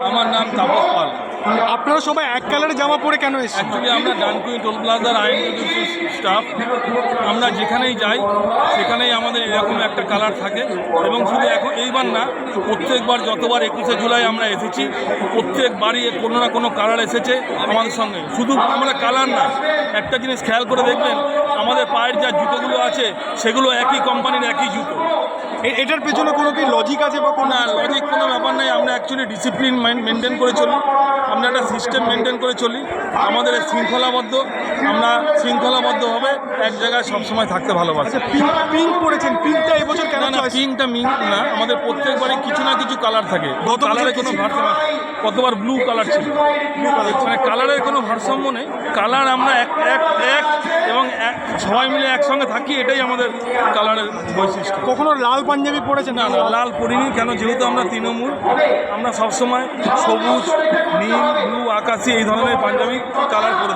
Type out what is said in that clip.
আমার নাম তাপস পাল। আপনারা সবাই এক কালারের জামা পরে কেন এসেছেন? অ্যাকচুয়ালি আমরা ডানকুই টোল প্লাজার আইন স্টাফ। আমরা যেখানেই যাই সেখানেই আমাদের এরকম একটা কালার থাকে। এবং শুধু এখন এইবার না প্রত্যেকবার যতবার একুশে জুলাই আমরা এসেছি প্রত্যেকবারই কোনো না কোনো কালার এসেছে আমাদের সঙ্গে। শুধু আমরা কালার না একটা জিনিস খেয়াল করে দেখবেন আমাদের পায়ের যা জুতোগুলো আছে সেগুলো একই কোম্পানির একই জুতো। এটার পেছনে কোনো কি লজিক আছে বা কোনো না লজিক কোনো ব্যাপার অ্যাকচুয়ালি ডিসিপ্লিন মেনটেন করে চলি আমরা একটা সিস্টেম মেনটেন করে চলি আমাদের শৃঙ্খলাবদ্ধ আমরা শৃঙ্খলাবদ্ধভাবে এক জায়গায় সবসময় থাকতে ভালোবাসি পিঙ্ক করেছেন পিঙ্কটা এবছর কেন না? পিঙ্কটা মিঙ্ক না আমাদের প্রত্যেকবারই কিছু না কিছু কালার থাকে কালারে কোনো? ভারসাম্য কতবার ব্লু কালার ছিল? মানে কালারের কোনো ভারসাম্য নেই। কালার আমরা এক এক এক এবং এক সবাই মিলে একসঙ্গে থাকি এটাই আমাদের কালারের বৈশিষ্ট্য। কখনো লাল পাঞ্জাবি পরেছেন না না লাল পরিনি কেন? যেহেতু আমরা তৃণমূল আমরা সবসময় সবুজ নীল ব্লু আকাশি এই ধরনের পাঞ্জাবি কালার করে